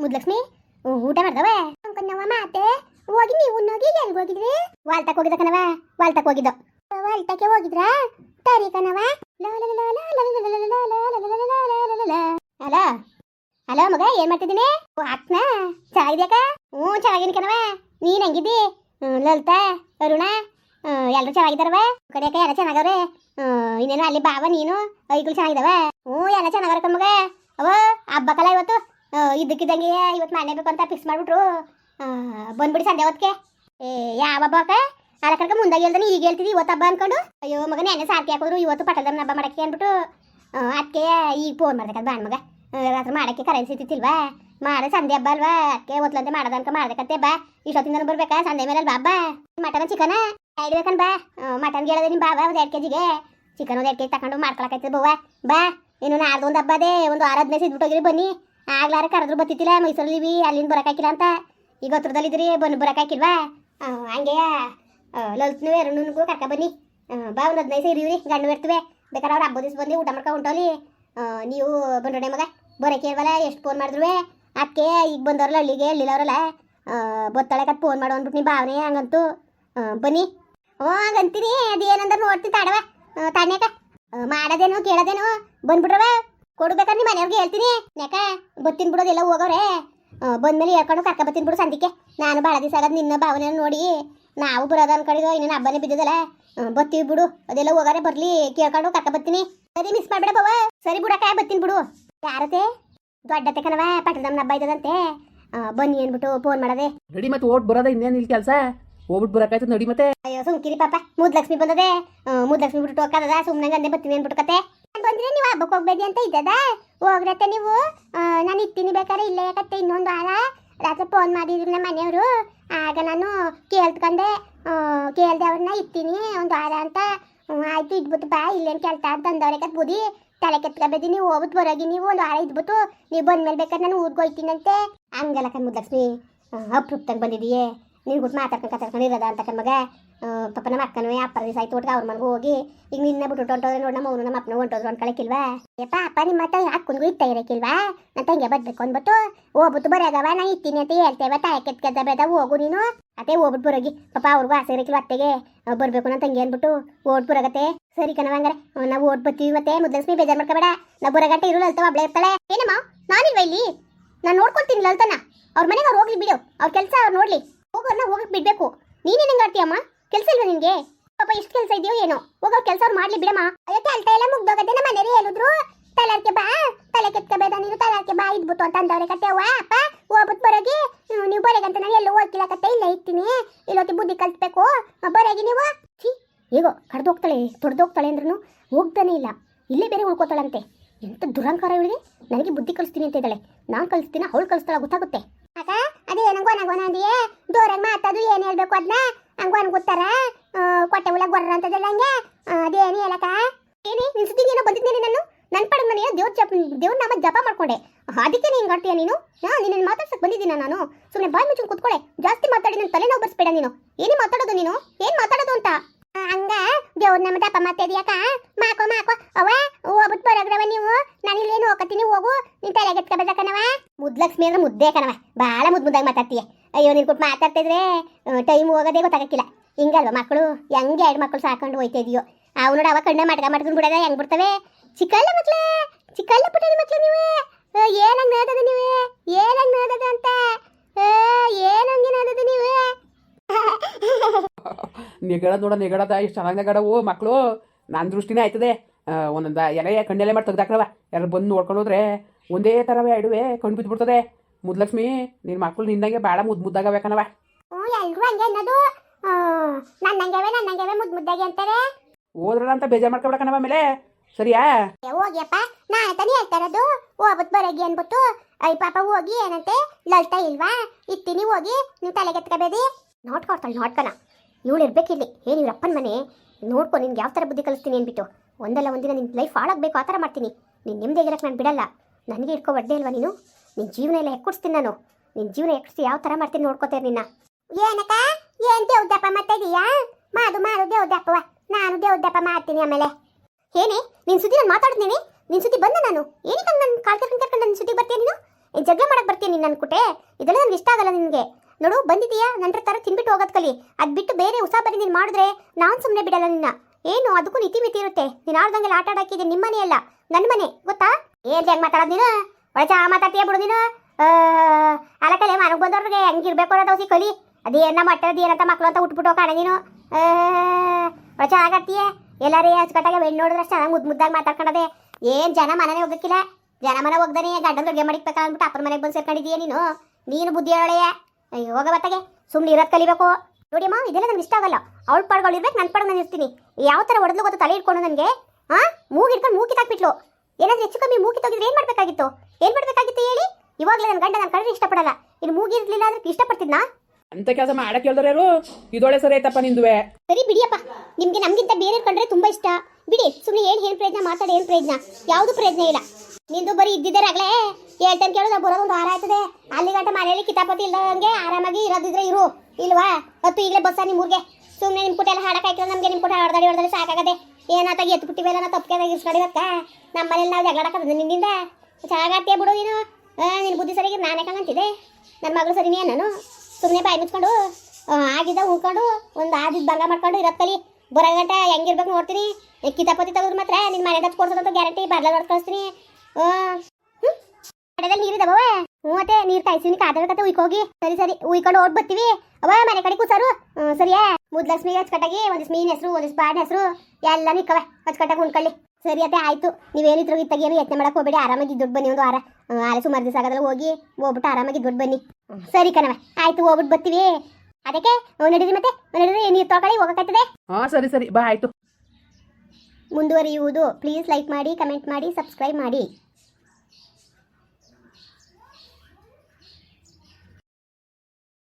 ಮುದ್ಲಕ್ಷ್ಮಿ ಊಟ ಮಾಡ್ದವ ಅಂಕನ್ನವ ಮಾತೆ ಹೋಗಿ ನೀವು ಹೋಗಿ ಎಲ್ಲಿ ಹೋಗಿದ್ರಿ ವಾಲ್ತಕ್ ಹೋಗಿದ ಕಣವ ವಾಲ್ತಕ್ ಹೋಗಿದ್ದು ವಾಲ್ತಕ್ಕೆ ಹೋಗಿದ್ರಾ ಸರಿ ಕಣವ ಹಲೋ ಹಲೋ ಮಗ ಏನ್ ಮಾಡ್ತಿದ್ದೀನಿ ಹಾಕ್ನ ಚೆನ್ನಾಗಿದ್ಯಾಕ ಹ್ಞೂ ಚೆನ್ನಾಗಿನ ಕಣವ ನೀನ್ ಹೆಂಗಿದ್ದಿ ಹ್ಮ್, ಲಲಿತಾ ಅರುಣ ಎಲ್ಲರೂ ಚೆನ್ನಾಗಿದ್ದಾರವ ಕಡೆಯಕ ಎಲ್ಲ ಚೆನ್ನಾಗವ್ರೆ ಇನ್ನೇನು ಅಲ್ಲಿ ಬಾವ ನೀನು ಐಗಳು ಚೆನ್ನಾಗಿದಾವ ಹ್ಞೂ ಎಲ್ಲ ಚೆನ್ನಾಗವ್ರೆ ಮಗ ಅವ ಹಬ್ಬಕ್ಕಲ್ಲ ಇವತ್ತು ಆ, ಇದ್ದಕ್ಕಿದ್ದಂಗೆ ಇವತ್ತು ಮಾಡಲೇಬೇಕು ಅಂತ ಫಿಕ್ಸ್ ಮಾಡಿಬಿಟ್ರು. ಬಂದ್ಬಿಡಿ ಸಂಜೆ ಹೊತ್ತಿಗೆ. ಏ ಯಾವ ಹಬ್ಬಕ್ಕೆ ಅಲ್ಲ ಕರ್ಕ ಮುಂದಾಗಿ ಹೇಳ್ತಾನೆ ಈಗ ಹೇಳ್ತಿದ್ವಿ ಇವತ್ತು ಹಬ್ಬ ಅನ್ಕೊಂಡು? ಅಯ್ಯೋ ಮಗ ನೆನೆ ಸಾರ್ಕೆ ಹಾಕಿದ್ರು ಇವತ್ತು ಪಟಲ್ದಮ್ಮನ ಹಬ್ಬ ಮಾಡಕ್ಕೆ ಅಂದ್ಬಿಟ್ಟು ಅದಕ್ಕೆ ಈಗ ಫೋನ್ ಮಾಡ್ಬೇಕಲ್ಲ ಬಾಣ ಮಗ. ರಾತ್ರಿ ಮಾಡಕ್ಕೆ ಕರೆನ್ಸಿ ಇತ್ತಿಲ್ವಾ ಮಾಡ ಸಂಜೆ ಹಬ್ಬ ಅಲ್ವಾ? ಅದಕ್ಕೆ ಒತ್ಲಂತೆ ಮಾಡದ ಅನ್ಕ ಮಾಡ್ಬೇಕಂತೆ ಬಾ. ಇಷ್ಟೊತ್ತಿಂದ ಬರ್ಬೇಕಾ? ಸಂಜೆ ಮೇಲೆ ಅಲ್ವಾ ಬಾ. ಮಟನ್ ಚಿಕನ ಇಡ್ಬೇಕನ್ ಬಾ. ಮಟನ್ ಹೇಳದೆ ನಿಮ್ಮ ಬಾಬಾ ಒಂದು ಎರಡು ಕೆ ಜಿಗೆ ಚಿಕನ್ ಒಂದು ಎರಡು ಕೆ ಜಿ ತಗೊಂಡು ಮಾಡ್ಕೊಳಕೈತೆ ಬವ್ವ. ಬಾ. ಇನ್ನು ನಾಡ್ದು ಒಂದು ಹಬ್ಬ ಅದೇ ಒಂದು ಆರು ಹದಿನೈದು ಹೋಗಿರಿ ಬನ್ನಿ. ಆಗ್ಲಾರ ಕರೆದ್ರು ಬತ್ತಿತ್ತಿಲ್ಲ ಮೈಸೂರಲ್ಲಿ ಬಿ ಅಲ್ಲಿಂದ ಬರಕಾಕಿಲ್ಲ ಅಂತ. ಈಗ ಹತ್ರದಲ್ಲಿದ್ರಿ ಬಂದು ಬರಕಾಕಿಲ್ವಾ ಆ, ಹಂಗೆ ಲಲ್ತ್ನು ಎರಡನ್ನೂ ಕರ್ಕ ಬನ್ನಿ. ಬಾ ಒಂದು ಹದಿನೈದು ಸೇರಿ ರೀ ಗಂಡು ಇರ್ತವೆ. ಬೇಕಾದ್ರೆ ಅವ್ರು ಹಬ್ಬದ ದಿವಸ ಬಂದು ಊಟ ಮಾಡ್ಕೊ ಹೊಂಟೋಲಿ. ನೀವು ಬಂದ್ರಡೆ ಮಗ ಬರೋಕೆ ಇಲ್ವಲ್ಲ ಎಷ್ಟು ಫೋನ್ ಮಾಡಿದ್ರು ಅಕ್ಕೆ ಈಗ ಬಂದವ್ರಲ್ಲ ಹಳ್ಳಿಗೆ ಹಳ್ಳಿಲವ್ರಲ್ಲ ಬತ್ತಾಳೆ ಕತ್ ಫೋನ್ ಮಾಡು ಅಂದ್ಬಿಟ್ಟು ನಿಮ್ಮ ಭಾವನೆ ಹಂಗಂತೂ. ಬನ್ನಿ. ಹ್ಞೂ ಹಂಗಂತೀನಿ ಅದೇನಂದ್ರೆ ನೋಡ್ತೀನಿ ತಾಡವ ತಾಡ್ನ್ಯಾಕ. ಮಾಡೋದೇನು ಕೇಳೋದೇನು ಬಂದ್ಬಿಟ್ರವ ಕೊಡ್ಬೇಕಾದ್ರೆ ನಿಮ್ಮ ಮನೆಯವ್ರಿಗೆ ಹೇಳ್ತೀನಿ. ಯಾಕ? ಬತ್ತೀನಿ ಬಿಡೋದೆಲ್ಲ ಹೋಗವ್ರೆ. ಬಂದ್ಮೇಲೆ ಹೇಳ್ಕೊಂಡು ಕರ್ಕ ಬತ್ತಿನ ಬಿಡು ಸಂದಿಕ್ಕೆ. ನಾನು ಭಾಳ ದಿವಸ ಆಗದ ನಿನ್ನ ಭಾವನೆ ನೋಡಿ ನಾವು ಬರೋದು ಅನ್ಕೊಂಡಿದ್ದೋ ಇನ್ನೇನು ಹಬ್ಬನೇ ಬಿದ್ದದಲ್ಲ? ಬತ್ತಿ ಬತ್ತೀವಿ ಬಿಡು. ಅದೆಲ್ಲ ಹೋಗಾರೆ ಬರ್ಲಿ, ಕೇಳ್ಕೊಂಡು ಕರ್ಕ ಬತ್ತೀನಿ ಸರಿ ಮಿಸ್ ಮಾಡ್ಬೇಡ ಬವ ಸರಿ ಬಿಡಕ್ಕ ಬತ್ತೀನಿ ಬಿಡು. ಯಾರತೆ ದೊಡ್ಡತೆ ಕಣವ ಪಟ್ಟದಮ್ಮನ ಹಬ್ಬ ಇದ್ದದಂತೆ. ಬನ್ನಿ ಅಂದ್ಬಿಟ್ಟು ಫೋನ್ ಮಾಡದೆ. ರೆಡಿ ಮತ್ತೆ ಓಟ್ ಬರೋದ ಇನ್ನೇನು ಇಲ್ಲಿ ಕೆಲಸ? ಹೋಗ್ಬಿಟ್ಟು ಬರಕಾಯ್ತು ನಡಿ ಮತ್ತೆ. ಅಯ್ಯೋ ಸುಮ್ಕಿರಿ ಪಾಪ. ಮುದ್ಲಕ್ಷ್ಮಿ ಬಂದದೆ. ಮೂದ್ ಲಕ್ಷ್ಮಿ ಬಿಟ್ಟು ಹೋಗದ ಸುಮ್ಮನೆ ಅಂದೆ ಬರ್ತೀನಿ ಅನ್ಬಿಟ್ಟು ಕತೆ. ಬಂದ್ರೆ ನೀವು ಹಬ್ಬಕ್ಕೆ ಹೋಗ್ಬೇಡಿ ಅಂತ ಇದ್ದದ? ಹೋಗ್ರತ್ತೆ ನೀವು. ನಾನು ಇರ್ತೀನಿ ಬೇಕಾದ್ರೆ ಇಲ್ಲೇ ಯಾಕತ್ತೆ ಇನ್ನೊಂದು ವಾರ. ರಾತ್ರಿ ಫೋನ್ ಮಾಡಿದ್ರು ನಮ್ಮ ಮನೆಯವರು. ಆಗ ನಾನು ಕೇಳ್ತ್ಕೊಂಡೆ. ಕೇಳ್ದೆ ಅವ್ರನ್ನ, ಇರ್ತೀನಿ ಒಂದು ವಾರ ಅಂತ. ಆಯ್ತು, ಇದ್ಬಿಟ್ಟು ಬಾ. ಇಲ್ಲೇನು ಕೇಳ್ತಾ ಅಂತ ಅಂದವ್ರೆ ಕತ್ ಬುದಿ ತಲೆ ಕೆತ್ಕೊಬೇಡಿ, ನೀವು ಹೋಗ್ಬಿಟ್ಟು ಬರೋಗಿ ನೀವು ಒಂದು ವಾರ ಇದ್ಬಿಟ್ಟು ನೀವು ಬಂದ್ಮೇಲೆ ಬೇಕಾದ್ರೆ ನಾನು ಊರಿಗೆ ಹೋಯ್ತೀನಂತೆ. ಹಂಗಲ್ಲ ಕಣ್ ಮುದ್ಲಕ್ಷ್ಮಿ ಅಪ್ರೂಪ್ತಾಗ ಬಂದಿದೀಯೇ. ನೀನು ಹುಟ್ಟು ಮಾತಾಡ್ಕೊಂಡು ಕತಾಡ್ಕೊಂಡು ಇರೋದ ಅಂತ ಮಗ? ಪಾಪ ನಮ್ಮ ಅಕ್ಕನೂ ಅಪ್ಪರ ದಿವಸ ಆಯ್ತು ಒಟ್ಟಿಗೆ ಅವ್ರ ಮನೆಗೆ ಹೋಗಿ, ಈಗ ನಿನ್ನ ಬಿಟ್ಟು ಹೊಂಟೋದ್ರೆ ನೋಡಿ ನಮ್ಮ ಅವನು ನಮ್ಮ ಅಪ್ಪನ ಹೊಂಟೋದ್ರು ಅನ್ಕೊಳಕ್ಕಿಲ್ವಾ ಯಪ್ಪ, ಅಪ್ಪ ನಿಮ್ಮ ಮತ್ತೆ ಹಾಕ್ಕೊಂಡು ಇತ್ತ ಇರಕ್ಕಿಲ್ವಾ ನನ್ನ ತಂಗೆ ಬದ್ಬೇಕು ಅಂದ್ಬಿಟ್ಟು ಹೋಗ್ಬಿಟ್ಟು ಬರೋದವ ನಾ ಇತ್ತೀನಿ ಅಂತ ಹೇಳ್ತೇವೆ, ತಾಯಿ ಕೆತ್ಕದ ಬೇಡ ಹೋಗು ನೀನು. ಅದೇ ಹೋಗ್ಬಿಟ್ಟು ಬರೋಗಿ ಪಾಪ ಅವ್ರಿಗೂ ಆಸೆ ಇರಕ್ಕಿಲ್ವ ಅತ್ತೆಗೆ? ಬರಬೇಕು ನನ್ನ ತಂಗಿ ಅಂದ್ಬಿಟ್ಟು ಓಟ್ ಬರಗತ್ತೆ. ಸರಿ ಕಣವ ಹಂಗಾರೆ ನಾವು ಓಟ್ ಬರ್ತೀವಿ ಮತ್ತೆ ಮುದ್ದಸ್ಮಿ ಬೇಜಾರು ಮಾಡ್ಕೋಬೇಡ. ನಾವು ಬರಗಂಟೆ ಇರು ಲಲ್ತವ ಒಬ್ಳೆ ಇರ್ತಾಳೆ. ಏನಮ್ಮ, ನಾನಿಲ್ವ ಇಲ್ಲಿ? ನಾನು ನೋಡ್ಕೊಳ್ತೀನಿ ಲಲ್ತನ. ಅವ್ರ ಮನೆಗೆ ಅವ್ರು ಹೋಗ್ಲಿ ಬಿಡು, ಅವ್ರ ಕೆಲಸ ಅವ್ರು ನೋಡ್ಲಿ. ಹೋಗೋರ್ನ ಹೋಗಕ್ ಬಿಡ್ಬೇಕು. ನೀನೇನು ಹೆಂಗ್ ಆಡ್ತೀಯಮ್ಮ ಕೆಲಸ ಇಲ್ವಾ ನಿಂಗೆ ಪಾಪ ಎಷ್ಟು ಕೆಲಸ ಇದೆಯೋ ಏನೋ. ಹೋಗೋ ಕೆಲಸ ಮಾಡ್ಲಿ ಬಿಡಮ್ಮ. ಅದಕ್ಕೆ ಅಲ್ಟ ಎಲ್ಲ ಮುಗ್ದೋಗತ್ತೆ. ನಮ್ಮ ನೆರೆ ಹೇಳಿದ್ರು ತಲಾರ್ಕೆ ಬಾ, ತಲೆ ಕೆತ್ಕೋಬೇಡ ನೀನು ತಲಾರ್ಕೆ ಬಾ, ಇದ್ಬಿಟ್ಟು, ಅಂತ ಅಂದವ್ರೆ ಕತೆ. ಅವ್ವ, ಅಪ್ಪ ಹೋಗ್ಬಿಟ್ಟು ಬರೋಗಿ ನೀವು ಬರೋಗಂತ ನಾನು ಎಲ್ಲೂ ಹೋಗಿಲ್ಲ ಕತೆ. ಇಲ್ಲ ಇರ್ತೀನಿ. ಇಲ್ಲೊತ್ತಿ ಬುದ್ಧಿ ಕಲ್ತ್ಬೇಕು. ಬರೋಗಿ ನೀವು? ಛೀ, ಹೇಗೋ, ಕಡ್ದು ಹೋಗ್ತಾಳೆ, ತೊಡ್ದು ಹೋಗ್ತಾಳೆ ಅಂದ್ರೂ ಹೋಗ್ತಾನೆ ಇಲ್ಲ. ಇಲ್ಲೇ ಬೇರೆ ಉಳ್ಕೋತಾಳಂತೆ. ಎಂತ ದುರಂಕಾರ ಇವಳಿಗೆ. ನನಗೆ ಬುದ್ಧಿ ಕಲಿಸ್ತೀನಿ ಅಂತ ಇದ್ದಾಳೆ. ನಾನು ಕಲಿಸ್ತೀನಿ? ಅವಳು ಕಲಿಸ್ತಾಳೆ ಗೊತ್ತಾಗುತ್ತೆ. ಅಕ್ಕ ಅದೇ ನಂಗೋ ನಂಗೋ ನಂದಿಯೇ ಜೋರಾಗಿ ಮಾತಾಡು ಏನು ಹೇಳ್ಬೇಕು ಅದನ್ನ ಹಂಗೋ ಗೊತ್ತಾರ? ಕೊಟ್ಟೆ ಉಳ ಗೊರ್ರ ಅಂತದಲ್ಲ ಹಂಗೆ? ಅದೇನು ಹೇಳಕ್ಕ? ಏನಿ, ನಿನ್ ಸುದ್ದಿಗೆ ಏನೋ ಬಂದಿದ್ದೇನೆ ನಾನು? ನನ್ನ ಪಡೆ ಮನೆಯ ದೇವ್ರ ಜಪ, ದೇವ್ರ ನಾಮ ಜಪ ಮಾಡ್ಕೊಂಡೆ. ಅದಕ್ಕೆ ನೀನು ಆಡ್ತೀಯ ನೀನು? ಹಾ ನಿನ್ನ ಮಾತಾಡ್ಸಕ್ ಬಂದಿದ್ದೀನ ನಾನು? ಸುಮ್ಮನೆ ಬಾಯ್ ಮುಚ್ಚು ಕೂತ್ಕೊಳ್ಳೆ ಜಾಸ್ತಿ ಮಾತಾಡಿ ನನ್ನ ತಲೆನೋವು ಬರ್ಸ್ಬೇಡ ನೀನು. ಏನೇ ಮಾತಾಡೋದು ನೀನು? ಏನ್ ಮಾತಾಡೋದು ಅಂತ? ಹಂಗ? ದೇವ್ರ ನಮ್ಮ ದಪ್ಪ ಮತ್ತೆ ಅದ್ಯಾಕ ಮಾಕೋ ಮಾಕೋ. ಅವ ಹೋಗ್ಬಿಟ್ಟು ಬರಗ್ರವ ನೀವು. ನಾನು ಇಲ್ಲೇನು ಹೋಗತ್ತೀನಿ ಹೋಗು. ನೀನ್ ತಲೆಗೆ ಎತ್ಕೋಬೇಕ ಕಣವ ಮುದ್ಲಕ್ಷ್ಮಿ ಅಂದ್ರೆ ಮುದ್ದೆ ಕಣವ. ಭಾಳ ಮುದ್ದು ಮುದ್ದಾಗಿ ಮಾತಾಡ್ತೀಯ. ಅಯ್ಯೋ, ನೀನ್ ಕೊಟ್ಟು ಮಾತಾಡ್ತಿದ್ರೆ ಟೈಮ್ ಹೋಗೋದೇ ಗೊತ್ತಾಗಕ್ಕಿಲ್ಲ. ಹಿಂಗಲ್ವ ಮಕ್ಕಳು ಹೆಂಗೆ ಎರಡು ಮಕ್ಕಳು ಸಾಕೊಂಡು ಹೋಯ್ತಾ ಇದೆಯೋ? ಅವ್ ನೋಡು ಅವ ಕಣ್ಣ ಮಟ್ಕ ಮಾಡ್ಕೊಂಡು ಬಿಡೋದ ಹೆಂಗ್ ಬಿಡ್ತವೆ? ಚಿಕ್ಕಲ್ಲ ಮಕ್ಳೆ ಚಿಕ್ಕಲ್ಲ ಪುಟ್ಟದ ಮಕ್ಳು ನೀವೇ ಆ, ಏನಂಗ್ ನೋದದ ನೀವೇ ಏನಂಗ್ ನೋದದ ಅಂತ ಆ, ಏನಂಗೆ ನೋದದ ನೀವೇ ನೆಗಡದ್ ನೋಡ ನಿಗಡದ ಇಷ್ಟು ಚೆನ್ನಾಗಿ ನೆಗಡವು ಮಕ್ಕಳು ನನ್ನ ದೃಷ್ಟಿನೇ ಆಯ್ತದೆ. ಒಂದೊಂದು ಎಲೆ ಕಣ್ಣೆಲೆ ಮಾಡಿ ತೆಗ್ದಾಕ್ರವ. ಎಲ್ಲ ಬಂದು ನೋಡ್ಕೊಂಡು ಹೋದ್ರೆ ಒಂದೇ ಥರವೇ ಇಡುವೆ ಕಣ್ಣು ಬಿದ್ದುಬಿಡ್ತದೆ ಮುದ್ಲಕ್ಷ್ಮಿ ನಿನ್ನ ಮಕ್ಕಳು ನಿನ್ನಂಗೆ ಭಾಳ ಮುದ್ದು ಮುದ್ದಾಗವೆ ಕಣವ ಹ್ಞೂ ಎಲ್ರು ಹಂಗೆ ಅನ್ನೋದು. ನನ್ನಂಗೆವೆ ನನ್ನಂಗೆವೆ ಮುದ್ದು ಮುದ್ದಾಗಿ ಅಂತಾರೆ. ಹೋದ್ರಲ್ಲ ಅಂತ ಬೇಜಾರು ಮಾಡ್ಕೊಬೇಡ ಕಣವ ಆಮೇಲೆ ಸರಿಯಾ? ಹೋಗ್ಯಾಪ್ಪ ನಾನು ತಾನೇ ಹೇಳ್ತಾ ಇರೋದು. ಹೋಗ್ಬಿಟ್ಟು ಬರೋಗಿ ಅನ್ಬಿಟ್ಟು ಅಯ್ಯ ಪಾಪ ಹೋಗಿ ಏನಂತೆ ಲಲ್ತಾ ಇಲ್ವಾ? ಇತ್ತೀನಿ ಹೋಗಿ ನೀವು ತಲೆಗೆತ್ಕೋಬೇಡಿ ನೋಡ್ಕೊಡ್ತಾಳೆ ನೋಡ್ಕಣ ಇವಳು ಇರಬೇಕಿಲ್ಲಿ ಏನು ಇವ್ರಪ್ಪನ ಮನೆ. ನೋಡ್ಕೊ, ನಿನ್ಗೆ ಯಾವ ಥರ ಬುದ್ಧಿ ಕಲಿಸ್ತೀನಿ ಅಂದ್ಬಿಟ್ಟು. ಒಂದಲ್ಲ ಒಂದಿನ ನಿನ್ನ ಲೈಫ್ ಹಾಳಾಗಬೇಕು, ಆ ಥರ ಮಾಡ್ತೀನಿ. ನೀನು ಇರೋಕ್ಕೆ ನಾನು ಬಿಡಲ್ಲ. ನನಗೆ ಇಟ್ಕೋ ಒಡ್ಡೆ ಅಲ್ವಾ ನೀನು? ನಿನ್ನ ಜೀವನ ಎಲ್ಲ ಹೆಕ್ಕುಡ್ಸ್ತೀನಿ ನಾನು. ನಿನ್ನ ಜೀವನ ಹೆಕ್ಕಿಸಿ ಯಾವ ಥರ ಮಾಡ್ತೀನಿ ನೋಡ್ಕೋತೇನೆ ನಿನ್ನ. ಏನಕ್ಕ? ಏನು ದೇವ್ದಪ್ಪ ಮತ್ತೆ ಮಾದು ಮಾಡು ಮಾಡು ದೇವ್ದಪ್ಪವ ನಾನು ದೇವ್ದಪ್ಪ ಮಾಡ್ತೀನಿ ಆಮೇಲೆ. ಏನೇ ನಿನ್ನ ಸುದ್ದಿ ನಾನು ಮಾತಾಡ್ತೀನಿ? ನಿನ್ನ ಸುದ್ದಿ ಬಂದೆ ನಾನು? ಏನಕ್ಕೆ ನನ್ನ ಕಾಲ್ ಕರ್ಕೊಂಡು ಕರ್ಕೊಂಡು ನನ್ನ ಸುದ್ದಿ ಬರ್ತೀನಿ ನೀನು? ಜಗಳ ಮಾಡಕ್ಕೆ ಬರ್ತೀನಿ ನನ್ನ ಕುಟೆ? ಇದೆಲ್ಲ ನನಗೆ ಇಷ್ಟ ಆಗಲ್ಲ ನಿನಗೆ. ನೋಡು ಬಂದಿದೀಯಾ ನಂತರ ತರ ತಿನ್ಬಿಟ್ಟು ಹೋಗೋದ್ ಕಲಿ. ಅದು ಬಿಟ್ಟು ಬೇರೆ ಹೊಸ ಬರೀ ನೀನು ಮಾಡಿದ್ರೆ ನಾನು ಸುಮ್ಮನೆ ಬಿಡಲ್ಲ ನಿನ್ನ. ಏನು, ಅದಕ್ಕೂ ನಿತಿ ಮಿತಿ ಇರುತ್ತೆ. ನೀನು ಆಡ್ದಂಗೆಲ್ಲ ಆಟ ಆಡಾಕಿದೆ ನಿಮ್ಮ ಮನೆ ಅಲ್ಲ. ನನ್ನ ಮನೆ, ಗೊತ್ತಾ? ಏನ್ ಹೆಂಗ್ ಮಾತಾಡೋದು ನೀನು? ಒಳಚ ಮಾತಾಡ್ತೀಯ ಬಿಡು ನೀನು? ಅಲಕಲೆ ಮನೆಗೆ ಬಂದವ್ರಿಗೆ ಹೆಂಗಿರ್ಬೇಕು ಅನ್ನೋದು ಔಸಿ ಕಲಿ. ಅದೇನ ಮಟ್ಟದ ಏನಂತ ಮಕ್ಕಳು ಅಂತ ಉಟ್ಬಿಟ್ಟು ಕಾಣ ನೀನು? ಒಳಚ ಆಗಾಡ್ತೀಯ? ಎಲ್ಲಾರೇ ಅಚ್ಚುಕಟ್ಟಾಗಿ ಬೆಣ್ಣು ನೋಡಿದ್ರೆ ಚೆನ್ನಾಗಿ ಮುದ್ದು ಮುದ್ದಾಗಿ ಮಾತಾಡ್ಕೊಂಡದೆ. ಏನು ಜನ ಮನೆನೇ ಹೋಗಕ್ಕಿಲ್ಲ? ಜನ ಮನೆ ಹೋಗ್ದಾನೆ ಗಂಡನ ಅಡುಗೆ ಮಾಡಿಕ್ಬೇಕಾ ಅಂದ್ಬಿಟ್ಟು ಅಪ್ಪನ ಮನೆಗೆ ಬಂದು ಸೇರ್ಕೊಂಡಿದೀಯ ನೀನು? ನೀನು ಬುದ್ಧಿ ಹೇಳಳೆಯ ಹೋಗ ಬತ್ತಾಗೆ ಸುಮ್ಮನೆ ಇರೋದು ಕಲಿಬೇಕು. ನೋಡಿಯಮ್ಮ ಇದೆಲ್ಲ ನನಗೆ ಇಷ್ಟ ಆಗಲ್ಲ. ಅವಳ ಪಾಡ್ಗಳು ಇರ್ಬೇಕು ನನ್ನ ಪಾಡ್ಗೆ ನಾನು ಇರ್ತೀನಿ ಯಾವ ಥರ ಹೊಡೆದ್ಲು ಗೊತ್ತು ತಲೆ ಇಟ್ಕೊಂಡು ನನಗೆ? ಹಾಂ ಮೂಗು ಇಟ್ಕೊಂಡು ಮೂಗಿ ತಾಕ್ಬಿಟ್ಲು ಏನಾದರೂ ಹೆಚ್ಚು ಕಮ್ಮಿ ಮೂಗಿ ತೆಗೆದ್ರೆ ಏನು ಮಾಡಬೇಕಾಗಿತ್ತು? ಏನು ಮಾಡಬೇಕಾಗಿತ್ತು ಹೇಳಿ? ಇವಾಗಲೇ ನನ್ನ ಗಂಡ ನನ್ನ ಕಂಡ್ರೆ ಇಷ್ಟಪಡಲ್ಲ. ಇನ್ನು ಮೂಗಿರ್ಲಿಲ್ಲ ಅಂದ್ರೆ ಇಷ್ಟಪಡ್ತಿದ್ನಾ? ಅಂತ ಕೆಲಸ ಮಾಡಕ್ಕೆ ಹೇಳ್ದಾರೆ ಇದೊಳೆ ಸರಿ ಆಯ್ತಪ್ಪ ನಿಂದುವೆ. ಸರಿ ಬಿಡಿಯಪ್ಪ. ನಿಮಗೆ ನಮಗಿಂತ ಬೇರೆ ಕಂಡ್ರೆ ತುಂಬಾ ಇಷ್ಟ. ಬಿಡಿ ಸುಮ್ಮನೆ ಏನು ಏನು ಪ್ರಯತ್ನ ಮಾತಾಡಿ, ಏನು ಪ್ರಯತ್ನ? ಯಾವುದು ಪ್ರಯತ್ನ ಇಲ್ಲ. ನಿಂದು ಬರೀ ಇದ್ದಿದ್ದಾರಾಗಲೇ ಹೇಳ್ತೇನೆ ಕೇಳೋದು ಬರೋದು ಒಂದು ವಾರ ಆಯ್ತದೆ. ಅಲ್ಲಿ ಗಂಟ ಮನೆಯಲ್ಲಿ ಕಿತಾಪತಿ ಇಲ್ಲದಂಗೆ ಆರಾಮಾಗಿ ಇರೋದಿದ್ರೆ ಇರು. ಇಲ್ವಾ? ಮತ್ತು ಈಗಲೇ ಬಸ್ಸ ನಿಮ್ಮೂರಿಗೆ. ಸುಮ್ಮನೆ ನಿಮ್ಮ ಪುಟ್ಟೆಲ್ಲ ಹಾಡಕ್ಕೆ ಹಾಕಿದ್ರೆ ನಮಗೆ ನಿಮ್ಮ ಪುಟ್ಟ ಹೊಡೆದಾಡಿ ಹೊಡೆದಾಡಿ ಸಾಕಾಗದೆ. ಏನಾತಾಗಿ ಎತ್ತು ಬಿಟ್ಟಿವೆಲ್ಲ ನಾವು ತಪ್ಪಿಗೆ ಇಸ್ಕೊಂಡಿರತ್ತ ನಮ್ಮ ಮನೇಲಿ ನಾವು ಜಗಳಾಡಕ್ಕದ ನಿನ್ನಿಂದ ಚೆನ್ನಾಗಾಗ್ತೀಯ ಬಿಡು ನೀನು? ನಿನ್ನ ಬುದ್ಧಿ ಸರಿಗೆ ನಾನೇ ಕಂಗಂತಿದೆ ನನ್ನ ಮಗಳು ಸರಿನೇ ನಾನು ಸುಮ್ಮನೆ ಬಾಯಿ ಮುಚ್ಕೊಂಡು ಆಗಿದ್ದ ಉಳ್ಕೊಂಡು ಒಂದು ಆದಿದ್ದು ಭಂಗ ಮಾಡ್ಕೊಂಡು ಇರತ್ತಲ್ಲಿ ಬರೋ ಗಂಟ ಹೆಂಗಿರ್ಬೇಕು ನೋಡ್ತೀನಿ. ಕಿತಾಪತಿ ತೆಗೆದ್ರೆ ಮಾತ್ರ ನಿನ್ನ ಮನೆ ಹಚ್ಚ ಕೊಡ್ಸೋದಂತ ಗ್ಯಾರಂಟಿ ಬರ್ಲ ಹೊಡ್ದು ಕಳಿಸ್ತೀನಿ. ಕಡೆದಲ್ಲಿ ನೀರಿದಾವ ಹ್ಞೂ ಮತ್ತೆ ನೀರು ಕಾಯಿಸಿನಿ ಕಾದಬೇಕಂತ ಉಯ್ಕೋಗಿ ಸರಿ ಸರಿ, ಉಯ್ಕೊಂಡು ಓಡ್ ಬರ್ತೀವಿ. ಅವ ಮನೆ ಕಡೆ ಕೂಸಾರು. ಸರಿಯಾ? ಮುದ್ಲಕ್ಷ್ಮಿಗೆ ಹಚ್ಕಟ್ಟಾಗಿ ಒಂದಿಷ್ಟು ಮೀನ್ ಹೆಸರು ಒಂದಿಷ್ಟು ಬಾಡಿನ ಹೆಸರು ಎಲ್ಲ ನಿಕ್ಕವೆ ಹಚ್ಕಟ್ಟಾಗಿ ಉಣ್ಕೊಳ್ಳಿ. ಸರಿ ಅತ್ತೆ, ಆಯ್ತು. ನೀವೇನಿದ್ರು ಇತ್ತಾಗೇನು ಯತ್ನೆ ಮಾಡಕ್ ಹೋಗ್ಬೇಡಿ, ಆರಾಮಾಗಿ ದುಡ್ಡು ಬನ್ನಿ ಒಂದು ವಾರ. ಆಲೆ ಸುಮಾರು ದಿವಸ ಆಗೋದ್ರಲ್ಲಿ ಹೋಗಿ ಹೋಗ್ಬಿಟ್ಟು ಆರಾಮಾಗಿ ದುಡ್ಡು ಬನ್ನಿ. ಸರಿ ಕಣವ ಆಯ್ತು ಹೋಗ್ಬಿಟ್ಟು ಬರ್ತೀವಿ. ಅದಕ್ಕೆ ನಡೀರಿ ಮತ್ತೆ ನಡೀರಿ ನೀರು ತೊಳ್ಕೊಳ್ಳಿ ಹೋಗಕ್ಕಾಯ್ತದೆ? ಹಾಂ ಸರಿ ಸರಿ. ಬಾ ಆಯಿತು. ಮುಂದುವರಿಯುವುದು. ಪ್ಲೀಸ್ ಲೈಕ್ ಮಾಡಿ ಕಮೆಂಟ್ ಮಾಡಿ ಸಬ್ಸ್ಕ್ರೈಬ್ ಮಾಡಿ.